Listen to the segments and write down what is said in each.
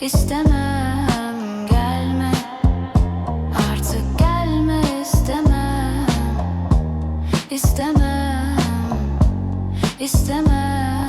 istemem gelme. Artık gelme istemem. İstemem istemem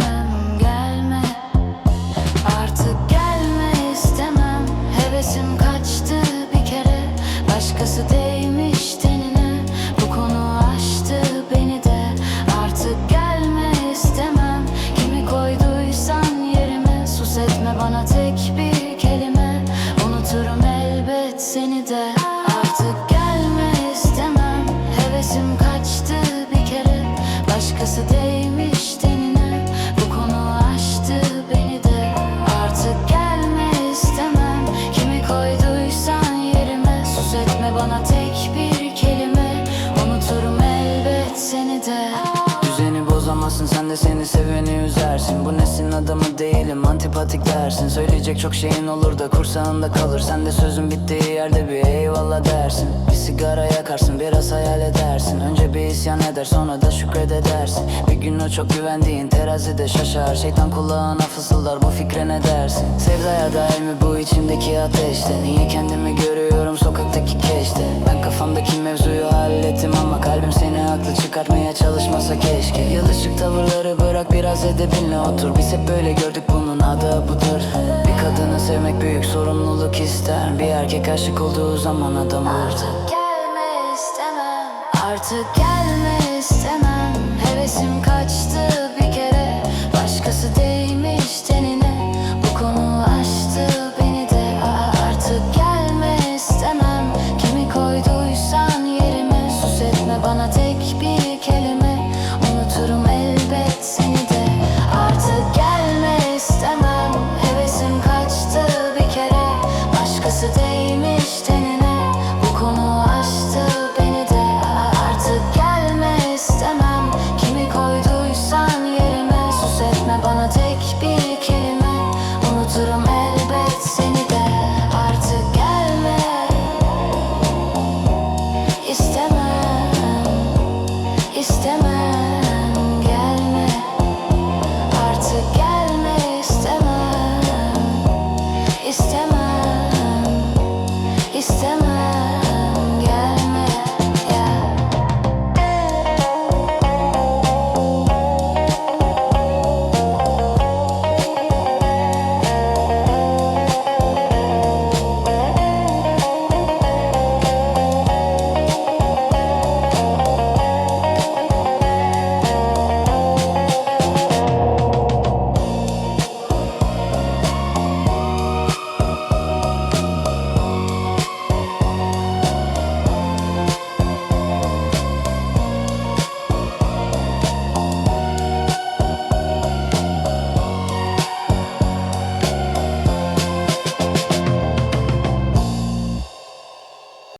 bozamazsın sen de seni seveni üzersin. Bu neslin adamı değilim antipatik dersin. Söyleyecek çok şeyin olur da kursağında kalır. Sen de sözün bittiği yerde bir eyvallah dersin. Bir sigara yakarsın biraz hayal edersin. Önce bir isyan eder sonra da şükredersin. Bir gün o çok güvendiğin terazide şaşar. Şeytan kulağına fısıldar bu fikre ne dersin? Sevdaya dair mi bu içimdeki ateşte? Niye kendimi görüyorum sokaktaki keşte çıkartmaya çalışmasa keşke. Yalışık tavırları bırak biraz edebinle otur. Biz hep böyle gördük bunun adı budur. Bir kadını sevmek büyük sorumluluk ister. Bir erkek aşık olduğu zaman adam olur. Artık gelme istemem. Artık gelme istemem. Hevesim kaçtı